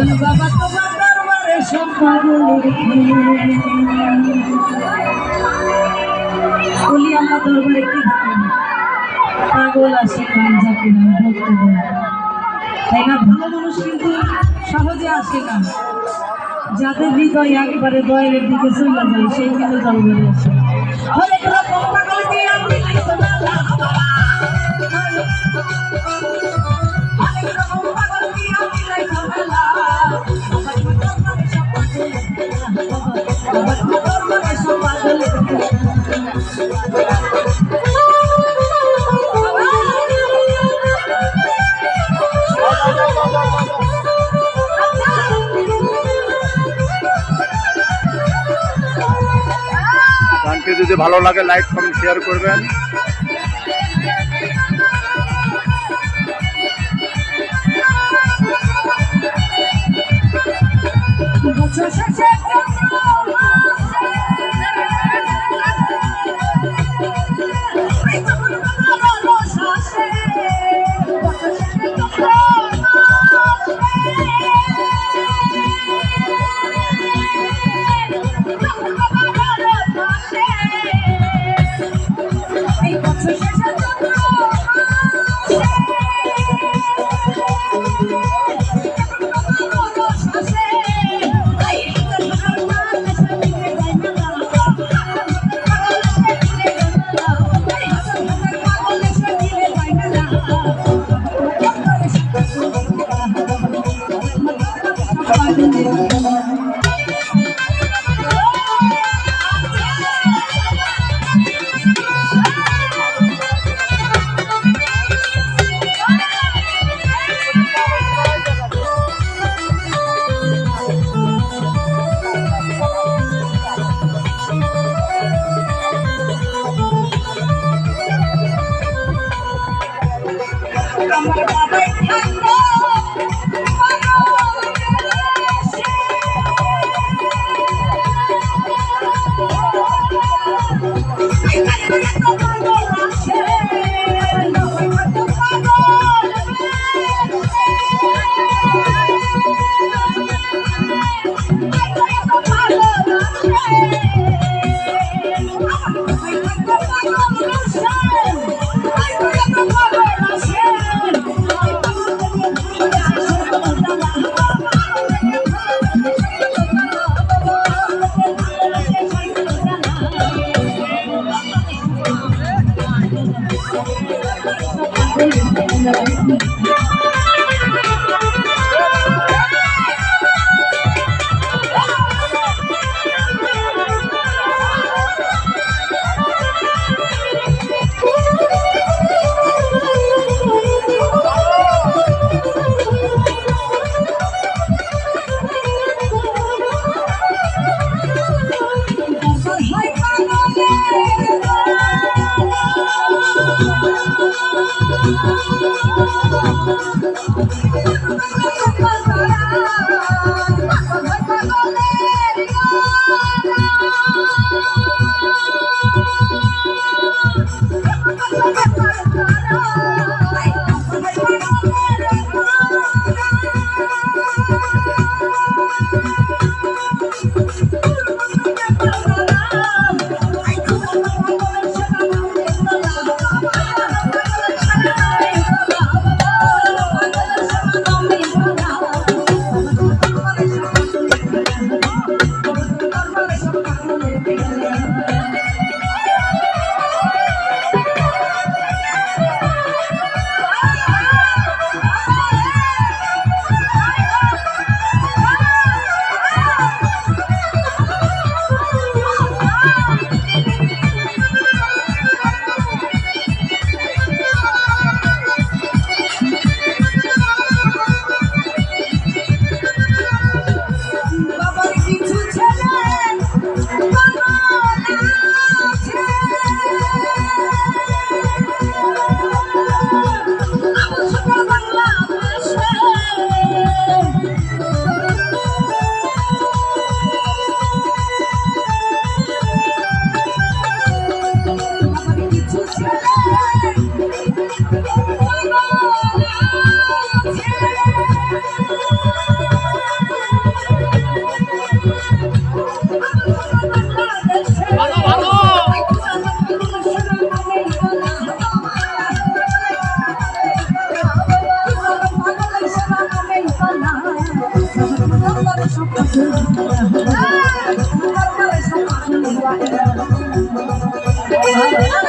বাবা তোমার দরবারে বলি আসে। তাই না? ভালো মানুষ সহজে আসে না। যাদের হৃদয় একবারে দয়ের দিকে চলে যায় সেই কিন্তু দরবারে আসে হরেক রকম পাগল যদি ভালো লাগে লাইক কমেন্ট শেয়ার করবেন। আমার বাবাই Thank you. থাকতো বাবার ভালো লাগে